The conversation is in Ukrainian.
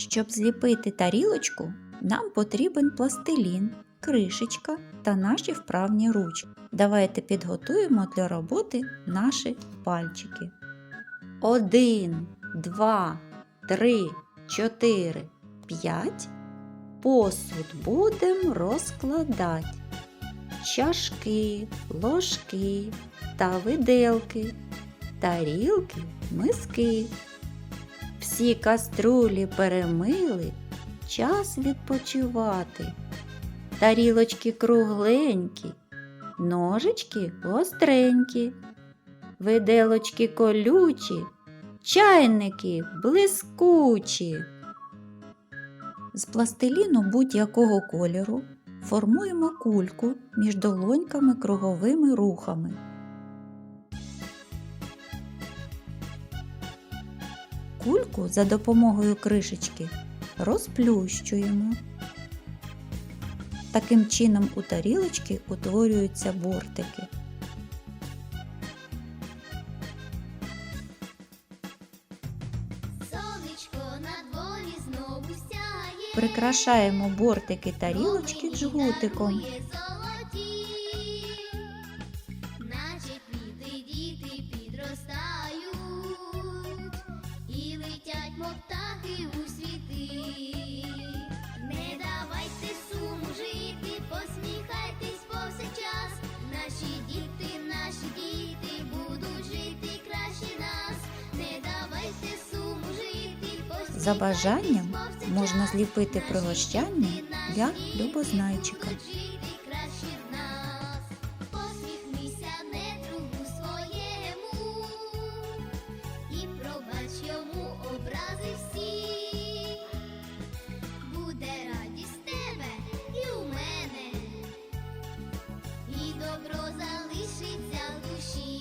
Щоб зліпити тарілочку, нам потрібен пластилін, кришечка та наші вправні ручки. Давайте підготуємо для роботи наші пальчики. Один, два, три, чотири, п'ять. Посуд будемо розкладати. Чашки, ложки та виделки, тарілки, миски. Всі каструлі перемили, час відпочивати. Тарілочки кругленькі, ножички гостренькі, виделочки колючі, чайники блискучі. З пластиліну будь-якого кольору формуємо кульку між долоньками круговими рухами. Кульку за допомогою кришечки розплющуємо. Таким чином у тарілочки утворюються бортики. Прикрашаємо бортики тарілочки джгутиком. Мов птахи у світи. Не давайте суму жити, посміхайтесь повсякчас. Наші діти, наші діти будуть жити краще нас. Не давайте суму жити, посміхайтесь За бажанням можна зліпити пригощання для любознайчика. буде радість тебе і у мене, і добро залишиться в душі.